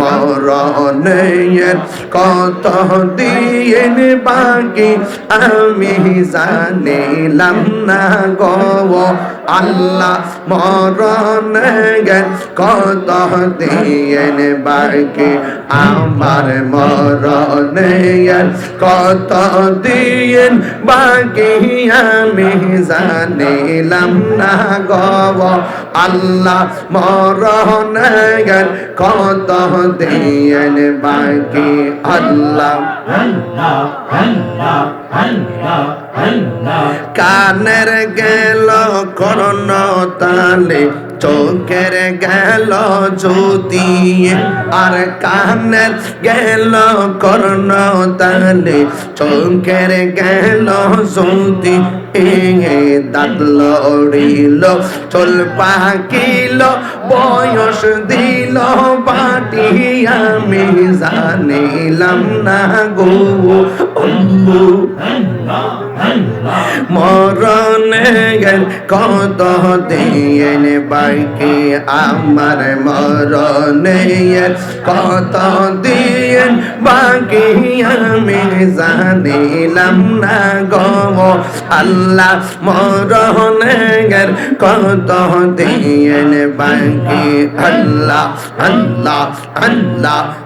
মরণের কত দিন বাকি আমি জানিলাম না গো। আল্লাহ মরণের কত দিন বাকি আমার মরণের কত দিন বাকি আমি জানিলাম না গো। আল্লাহ মরণের কত দিন বাকি আল্লাহ। কানের গেল করণ তালে চোখের গেল জ্যোতি, আর কানের গেল কর্ণ তালে চোখের গেল জ্যোতি দাঁত লড়িল, চল পাকিল, বয়স দিল বাটি। আমি জানিলাম না গো মরণে গেল কত দিন বাকি? আমার মরণে গেল কত দিন বাকি? আমি জানিলাম না গো। আল্লাহ মরণে গেল কত দিন বাকি? আল্লাহ আল্লাহ আল্লাহ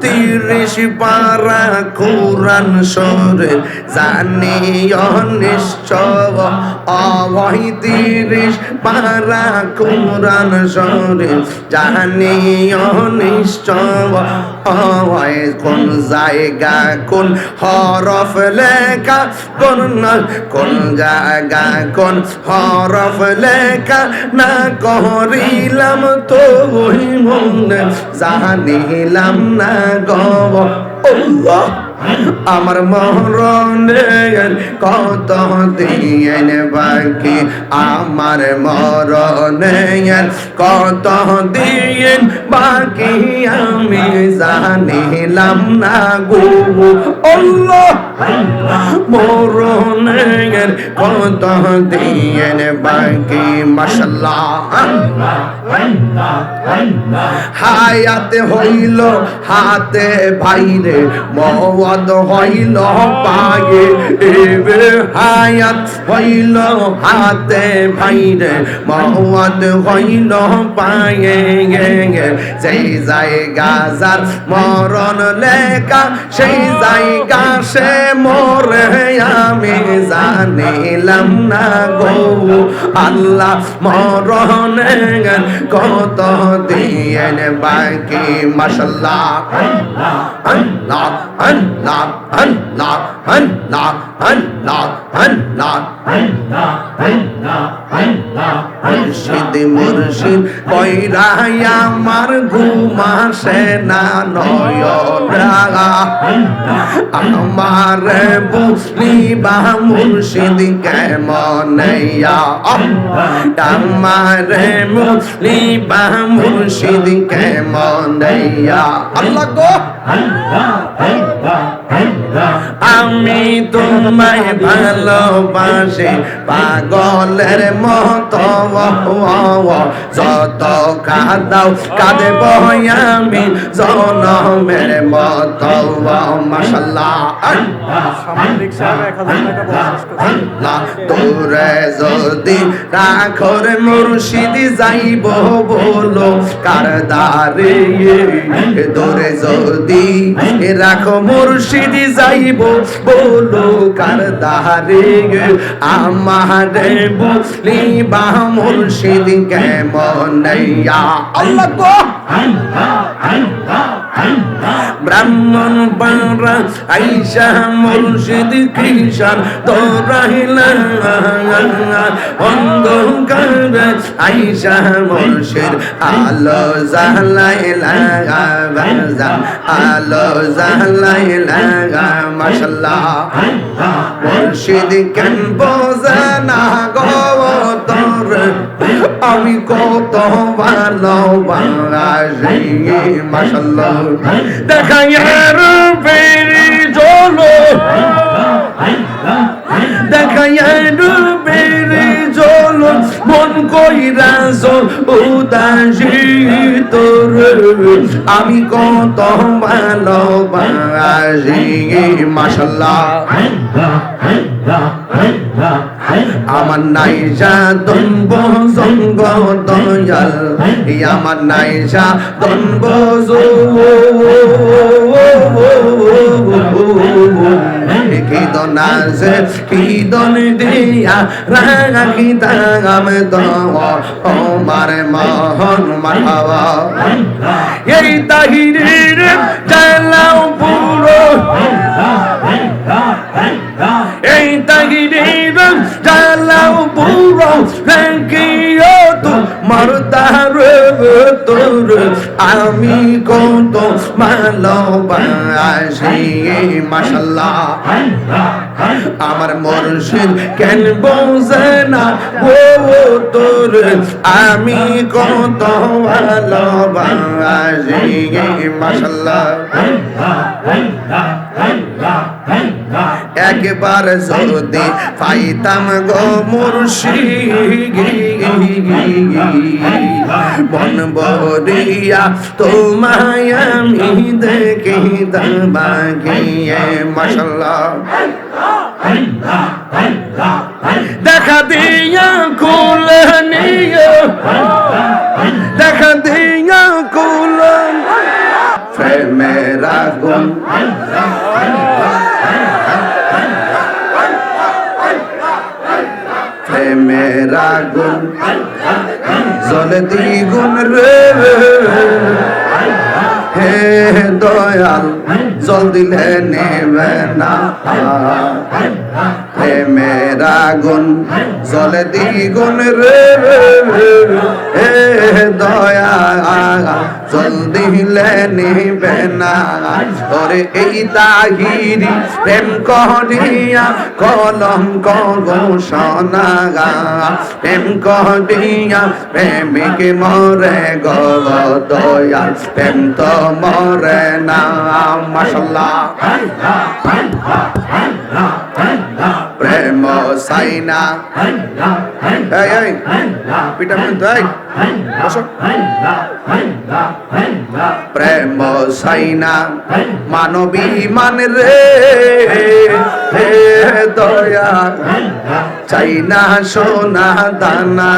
তিরিশ পারা কোরআন সরে জানি নিশ্চয় অবৈ তিরিশ পারা কোরআন সরে জানি নিশ্চয় অবৈ কোন জায়গা, কোন হরফ লেখা, কোন কোন জায়গা, কোন হরফ লেখা, না করিলাম তো ওই মনে জানিলাম না গব। আমার মরণের কত দিন বাকি? আমার মরণের কত দিন বাকি? আমি জানিলাম না গো। আল্লাহ মরণের কত দিন বাকি, মাশাল্লাহ। হায়াতে হইল, হাতে ভাইরে মওয়াদ হইল পায়ে এবে হায়াত হইল, হাতে ভাইরে মওয়াদ হইল পায়ে গে গে। সেই জায়গা যার মরণ লেখা, সেই জায়গা সে মরে আমি জানিলাম না গো। আল্লাহ মরণের কত দিন বাকি আল্লাহ আল্লাহ। আল্লাহ আল্লাহ আল্লাহ আল্লাহ মুর্শিদ মুর্শিদ কইরাই আমার ঘুমাসে না নয়রা আমার বুঝলি বা মুর্শিদ কেমন আমার মুসলি বা মুর্শিদ কেমন আল্লাহ গো। Allah, Allah. আমি তোমায় ভালোবাসি, পাগলের মতো যত কাদাও কাঁদব আমি, জনমের মতো। আল্লাহ তোরে যদি রাখর মুর্শিদি যাইব বলো কারদারে তোরে যদি রাখো মুর্শিদি মুর্শিদ যাইব বলো কার দাহারে আমার বলিবা মুর্শিদ কেমন আল্লাহ ব্রাহ্মণ পাড়া আইসা মুর্শিদ কৃষণ তোরাইলা অন্ধকার আইসা মুর্শিদ, আলো জালাইলা আলো জালাইলা মাশাল্লাহ। মুর্শিদ কেন বোঝে না গো তোর? আমি কত ভালো বাংলা মাসাল্লাহ দেখা বেরি জলো। দেখা বেরি জলো, মন কইরা জল উদাসিত আমি কত ভালো মাসাল্লাহ আমার নাইজা দনব সঙ্গ দয়াল। আমার নাইজা দনব কি দনাজে কি দন দিয়া রাখি দাম তো আমার মহন এই পুরো রাখিও তো মরদার তোর আমি কত ভালোবাসি মাশাল্লাহ আমার মুর্শিদ কেন বোঝে না ও তোর আমি কত মাশাল্লাহ একবার যদি পাইতাম গো মুর্শিদ, বন বরিয়া তোমায় আমি দেখিতাম বাগিয়ে মাশাল্লাহ দেখা দিয়া কুল দেখা দিয়া কুল। প্রেমের আগুন। প্রেমের আগুন জলে দ্বিগুণ রে। হে দয়াল জল দিলে নেবে না। প্রেমের আগুন জলে দ্বিগুণ রে হে দয়া, জল দিলে নিবে না। ওরে এই তাহিরি প্রেম করিয়া কলম ঘোষণা প্রেম করিয়া, প্রেমিক মরে গো দয়াল প্রেম তো মরে না মাসাল্লাহ প্রেম সাইনা। এই এই পিটা কিন্তু এই। বসো। প্রেম সাইনা। মানবী মান রে। হে দয়া চাইনা সোনা দানা।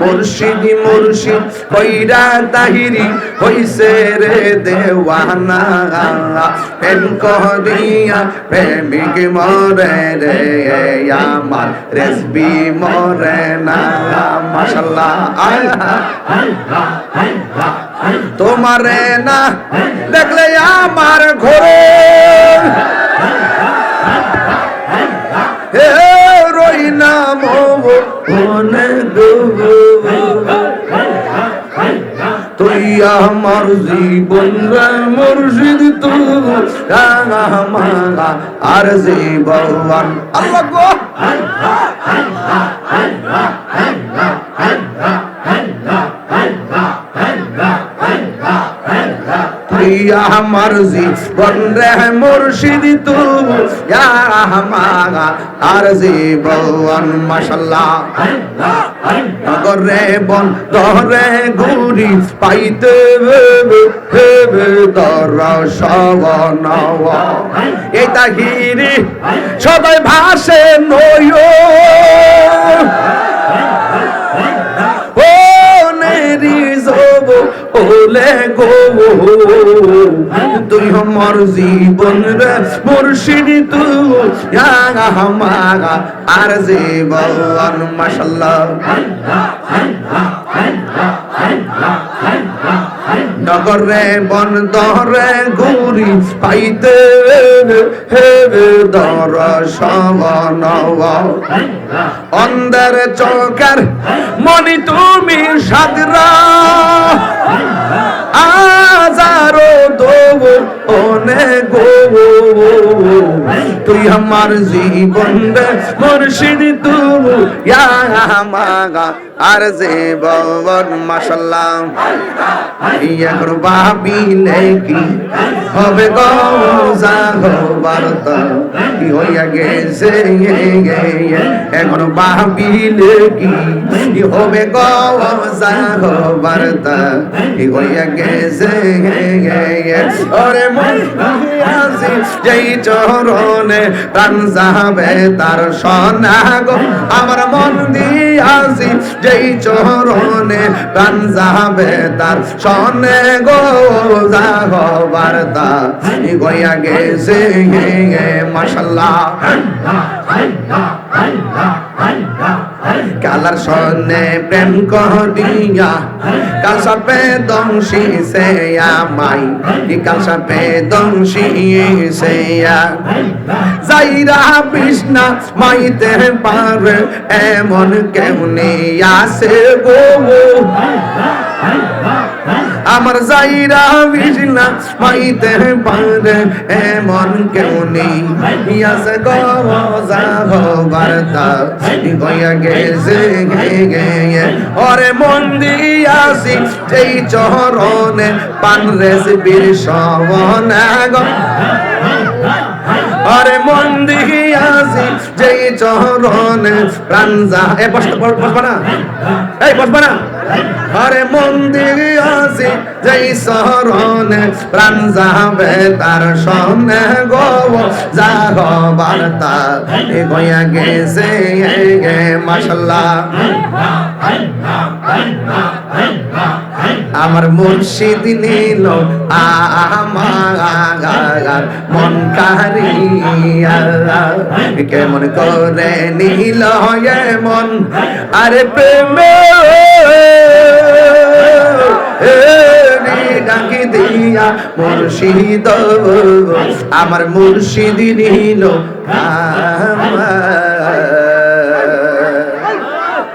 মুর্শিদ মুর্শিদ, কইরা তাহিরি হইছে রে দেওয়ানা। প্রেম করিয়া প্রেমিক মরে রে, আমার রেসবি মরে না। মাশাল্লাহ তোমারে না দেখলে আমার ঘরে। হে রই না মনে তুই আমার জীবন মুর্শিদ তু। মাগা আর জীবন আল্লাহ গো তুই আমার জীবন রে মুর্শিদ তু। মাগা আর জীবন মাশাল্লাহ। গরে বন দরে গুরি পাইতে এই তাহিরি, সবাই ভাসে নয়। ওলে গো। তুই আমার জীবন রে মুর্শিদ তু হামাগা আর জীবন মাশাল্লাহ নগরে বন দরে ঘুরি পাইতে হে দর সবন অন্ধের চোখের মনি তুমি সাদরা আজারো দোব ও গো। তুই আমার জীবন মুর্শিদ তুই আমাগা আর যে জীবন মাশাল্লাহ। এখন ভাবিলে কি হবে গো বারতা কি হইয়া গেছে এখন ভাবিলে কি কি হবে গো বারতা কি হইয়া গেছে ওরে মন যেই চরণে প্রাণ যাবে তার সোনা গো আমার মন দিয়াছি যেই চরণে প্রাণ যাবে তার সনে গো যাহ বার্তা গইয়া গেছে মাশাল্লাহ। কালার সনে প্রেম করিয়া, কাল সাপে দংশি সে কি কাল সাপে দংশি সে যাইরা বিষ্ণা মাইতে পারে, এমন কেমনে আসে গো। আমার যাইরা বিষ্ণা মাইতে পারে, এমন কেউ নেই। গো গজা বার্তা গয়া গেছে গে গে ওরে মন দিয়াছি, এই চরণে পান রেসিপির সবনা গো আরে মন দিয়াছি যেই চরণে প্রাণ যা। এ বস বসবা না। এই, বসবা না। আরে মন দিয়াছি যেই চরণে প্রাণ যাবে তার সনে গো। যা গো বার্তা এ গয়া গেছে গে, মাশাল্লাহ। আমার মুর্শিদ নিল আমার মন কেমন করে নিল মন? আরে প্রেমে ডাকি দিয়া মুর্শিদ। আমার মুর্শিদ নিল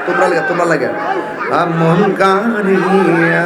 তোমরা লাগে তোমরা লাগে। আমল কারিয়া